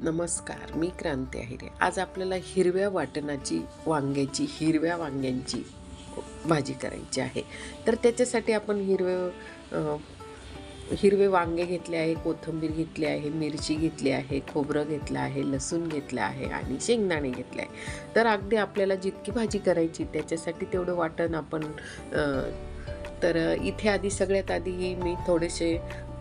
नमस्कार मी क्रांती आहिरे आज आपल्याला हिरव्या वाटणाची वांग्याची हिरव्या वांग्यांची भाजी करायची आहे. तर त्याच्यासाठी आपण हिरवे हिरवे वांगे घेतले आहे कोथिंबीर घेतली आहे मिरची घेतली आहे खोबरं घेतलं आहे लसूण घेतलं आहे आणि शेंगदाणे घेतले आहे. तर अगदी आपल्याला जितकी भाजी करायची त्याच्यासाठी तेवढं वाटण आपण तर इथे आधी सगळ्यात आधी मी थोडेसे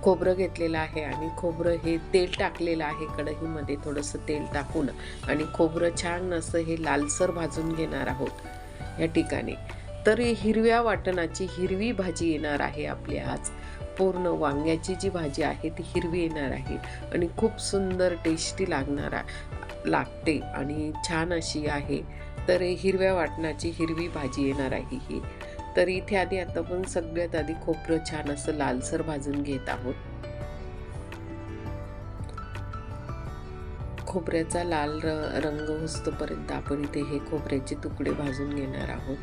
खोबरं घेतलेलं आहे आणि खोबरं हे तेल टाकलेलं आहे कढईमध्ये थोडंसं तेल टाकून. आणि खोबरं छान असं हे लालसर भाजून घेणार आहोत या ठिकाणी. तर हिरव्या वाटणाची हिरवी भाजी येणार आहे आपली आज. पूर्ण वांग्याची जी भाजी आहे ती हिरवी येणार आहे आणि खूप सुंदर टेस्टी लागणार लागते आणि छान अशी आहे. तर हिरव्या वाटणाची हिरवी भाजी येणार आहे ही. तर इथे आधी आता पण सगळ्यात आधी खोबरं छान असं लालसर भाजून घेत आहोत. खोबऱ्याचा लाल र रंग होतोपर्यंत आपण इथे हे खोबऱ्याचे तुकडे भाजून घेणार आहोत.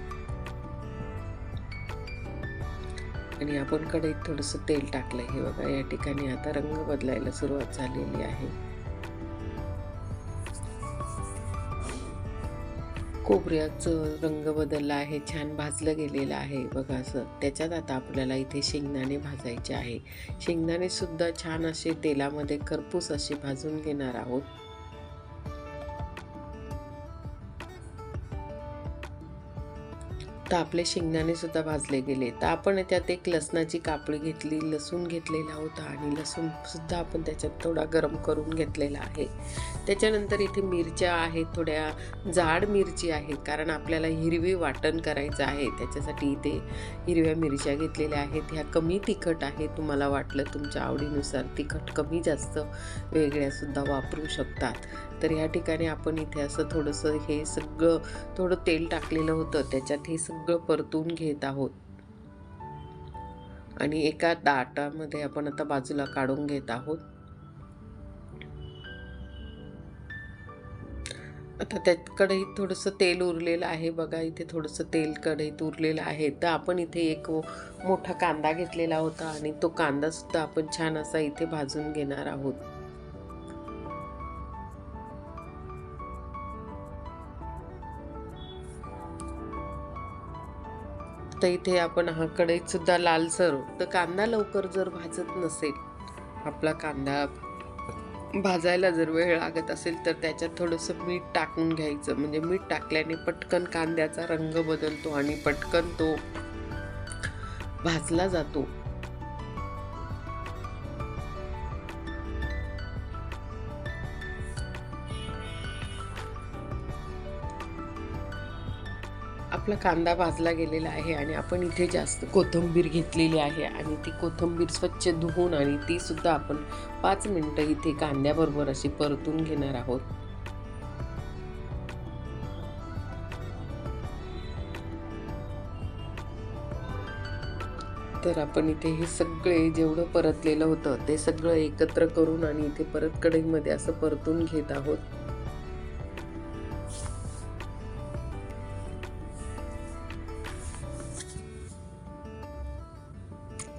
आणि आपण कढईत थोडंसं तेल टाकलं हे बघा या ठिकाणी आता रंग बदलायला सुरुवात झालेली आहे. कोबऱ्याचं रंग बदलला आहे छान भाजलं गेलेलं आहे. बघा असं त्याच्यात आता आपल्याला इथे शेंगदाणे भाजायचे आहे. शेंगदाणे सुद्धा छान असे तेलामध्ये खरपूस असे भाजून घेणार आहोत. तर आपले शेंगदाणे सुद्धा भाजले गेले. तर आपण त्यात एक लसणाची कापडी घेतली लसूण घेतलेला होता आणि लसूण सुद्धा आपण त्याच्यात थोडा गरम करून घेतलेला आहे. त्याच्यानंतर इथे मिरच्या आहेत थोड्या जाड मिरची आहेत कारण आपल्याला हिरवी वाटण करायचं आहे. त्याच्यासाठी इथे हिरव्या मिरच्या घेतलेल्या आहेत. ह्या कमी तिखट आहे तुम्हाला वाटलं तुमच्या आवडीनुसार तिखट कमी जास्त वेगळ्या सुद्धा वापरू शकतात. तर ह्या ठिकाणी आपण इथे असं थोडंसं हे सगळं थोडं तेल टाकलेलं होतं. त्याच्यात हे सगळं सगळं परतून घेत आहोत. आणि एका दाटामध्ये आपण आता बाजूला काढून घेत आहोत. आता त्यात कढईत थोडंसं तेल उरलेलं आहे बघा इथे थोडंसं तेल कढईत उरलेलं आहे. तर आपण इथे एक मोठा कांदा घेतलेला होता आणि तो कांदासुद्धा आपण छान असा इथे भाजून घेणार आहोत. तर इथे आपण हा कढईत सुद्धा लालसर तर कांदा लवकर जर भाजत नसेल आपला कांदा भाजायला जर वेळ लागत असेल तर त्याच्यात थोडंसं मीठ टाकून घ्यायचं. म्हणजे मीठ टाकल्याने पटकन कांद्याचा रंग बदलतो आणि पटकन तो भाजला जातो. आपला कांदा भाजला गेलेला आहे आणि आपण इथे जास्त कोथिंबीर घेतलेली आहे आणि ती कोथिंबीर स्वच्छ धुवून आणि ती सुद्धा आपण पाच मिनटं इथे कांद्याबरोबर अशी परतून घेणार आहोत. तर आपण इथे हे सगळे जेवढं परतलेलं होतं ते सगळं एकत्र करून आणि इथे परत कढईमध्ये असं परतून घेत आहोत.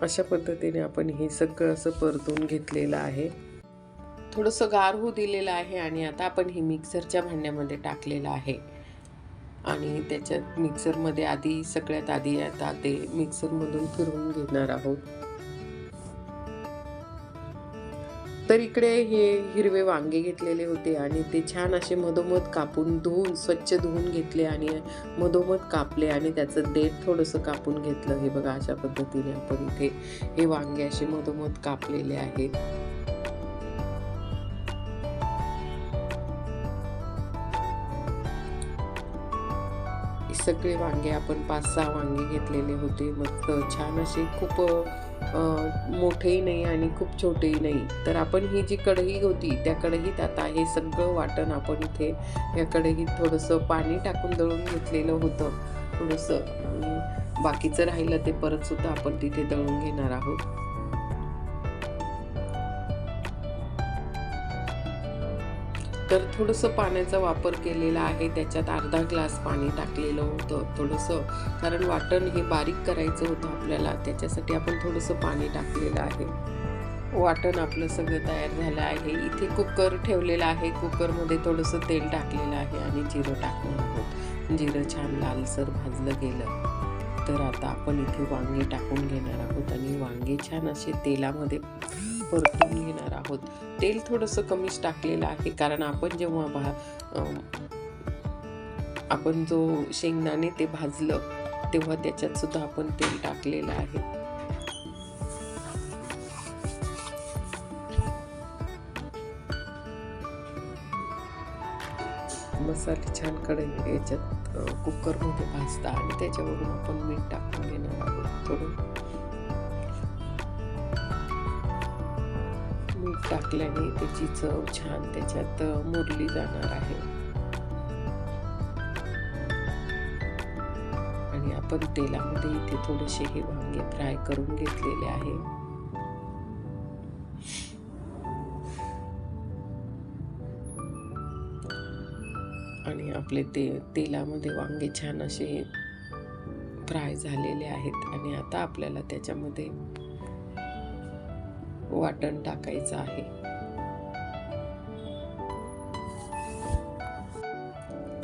अशा पद्धतीने आपण हे सगळं असं परतून घेतलेलं आहे. थोडंसं गार होऊ दिलेलं आहे आणि आता आपण हे मिक्सरच्या भांड्यामध्ये टाकलेलं आहे. आणि त्याच्यात मिक्सरमध्ये आधी सगळ्यात आधी आता ते मिक्सरमधून फिरवून घेणार आहोत. तर इकडे हे हिरवे वांगे घेतलेले होते आणि ते छान असे मधोमध कापून धुवून स्वच्छ धुवून घेतले आणि मधोमध कापले आणि त्याचं देठ थोडंसं कापून घेतलं. हे बघा अशा पद्धतीने आपण इथे हे वांगे असे मधोमध कापलेले आहेत. सगळे वांगे आपण पाच सहा वांगे घेतलेले होते. मस्त छान असे खूप मोठेही नाही आणि खूप छोटेही नाही. तर आपण ही जी कढई होती त्या कढईत आता हे सगळं वाटण आपण इथे या कढईत थोडंसं पाणी टाकून दळून घेतलेलं होतं. थोडंसं बाकीचं राहिलं ते परतसुद्धा आपण तिथे दळून घेणार आहोत. तर थोडंसं पाण्याचा वापर केलेला आहे. त्याच्यात अर्धा ग्लास पाणी टाकलेलं होतं थोडंसं. कारण वाटण हे बारीक करायचं होतं आपल्याला. त्याच्यासाठी आपण थोडंसं पाणी टाकलेलं आहे. वाटण आपलं सगळं तयार झालं आहे. इथे कुकर ठेवलेला आहे. कुकरमध्ये थोडंसं तेल टाकलेलं आहे आणि जिरं टाकणार आहोत. जिरं छान लालसर भाजलं गेलं. तर आता आपण इथे वांगे टाकून घेणार आहोत. आणि वांगे छान असे तेलामध्ये परतून घेणार आहोत. तेल थोडंसं कमीच टाकलेलं आहे कारण आपण जेव्हा भा आपण जो शेंगदाणे ते भाजलं तेव्हा त्याच्यात सुद्धा आपण तेल टाकलेलं आहे. मसाले छानकडे याच्यात कुकरमध्ये भाजता आणि त्याच्यावरून आपण मीठ टाकून घेणार आहोत. टाकल्याने त्याची चव छान त्याच्यात मुरली जाणार आहे. आणि आपण तेलामध्ये इथे थोडेसे हे वांगे फ्राय करून घेतलेले आहे. आणि आपले ते तेलामध्ये वांगे छान असे फ्राय झालेले आहेत. आणि आता आपल्याला त्याच्यामध्ये वाटण टाकायचं आहे.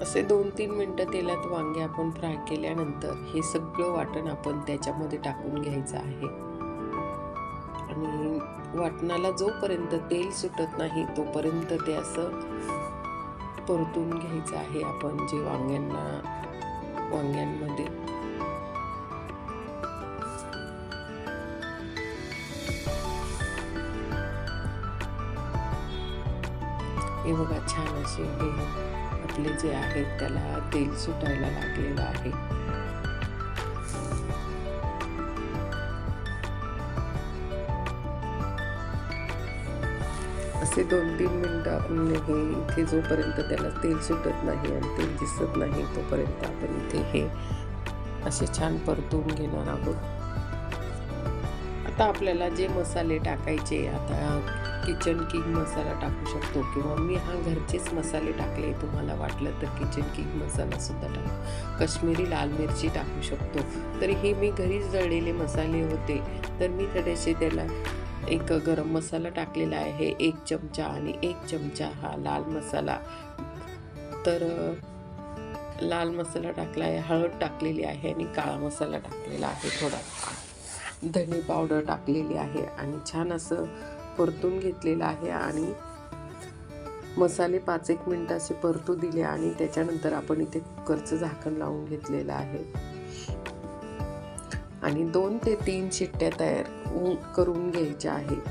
असे दोन तीन मिनटं तेलात वांगे आपण फ्राय केल्यानंतर हे सगळं वाटण आपण त्याच्यामध्ये टाकून घ्यायचं आहे. आणि वाटणाला जोपर्यंत तेल सुटत नाही तोपर्यंत ते असं परतून घ्यायचं आहे आपण जे वांग्यांना वांग्यांमध्ये. हे बघा छान असे हे आपले जे आहेत त्याला तेल सुटायला लागलेलं आहे. असे दोन तीन मिनटं आपण हे इथे जोपर्यंत त्याला तेल सुटत नाही आणि तेल दिसत नाही तोपर्यंत आपण इथे हे असे छान परतून घेणार आहोत. आता आपल्याला जे मसाले टाकायचे आता किचन किंग मसाला टाकू शकतो किंवा मी हा घरचेच मसाले टाकले तुम्हाला वाटलं तर किचन किंग मसाला सुद्धा टाकू. काश्मीरी लाल मिरची टाकू शकतो. तरी हे मी घरीच जळलेले मसाले होते. तर मी थोडेसे त्याला एक गरम मसाला टाकलेला आहे एक चमचा आणि एक चमचा हा लाल मसाला. तर लाल मसाला टाकला आहे हळद टाकलेली आहे आणि काळा मसाला टाकलेला आहे थोडा. धने पावडर टाकलेली आहे आणि छान असं परतून घेतलेलं आहे आणि मसाले पाच एक मिनटं असे परतू दिले आणि त्याच्यानंतर आपण इथे कुकरचं झाकण लावून घेतलेलं आहे. आणि दोन ते तीन शिट्ट्या तयार करून घ्यायच्या आहेत.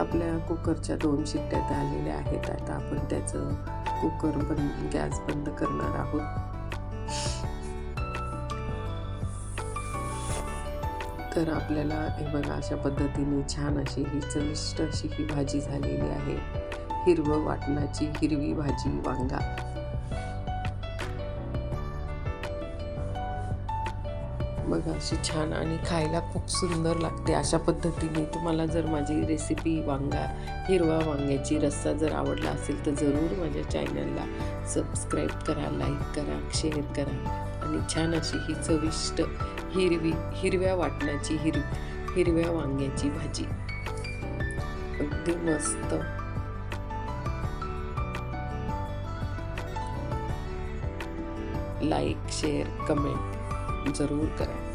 आपल्या कुकरच्या दोन शिट्ट्या झालेल्या आहेत. आता आपण त्याचं कुकर बंद गॅस बंद करणार आहोत. तर आपल्याला हे बघा अशा पद्धतीने छान अशी ही चविष्ट अशी ही भाजी झालेली आहे. हिरवं वाटणाची हिरवी भाजी वांगा. बघा अशी छान आणि खायला खूप सुंदर लागते. अशा पद्धतीने तुम्हाला जर माझी रेसिपी वांगा हिरवा वांग्याची रस्सा जर आवडला असेल तर जरूर माझ्या चॅनलला सबस्क्राईब करा लाईक करा शेअर करा आणि छान अशी ही चविष्ट हिरवी हिरव्या वाटणाची हिर हिरव्या वांग्याची भाजी. अगदी मस्त. लाईक शेअर कमेंट जरूर करा.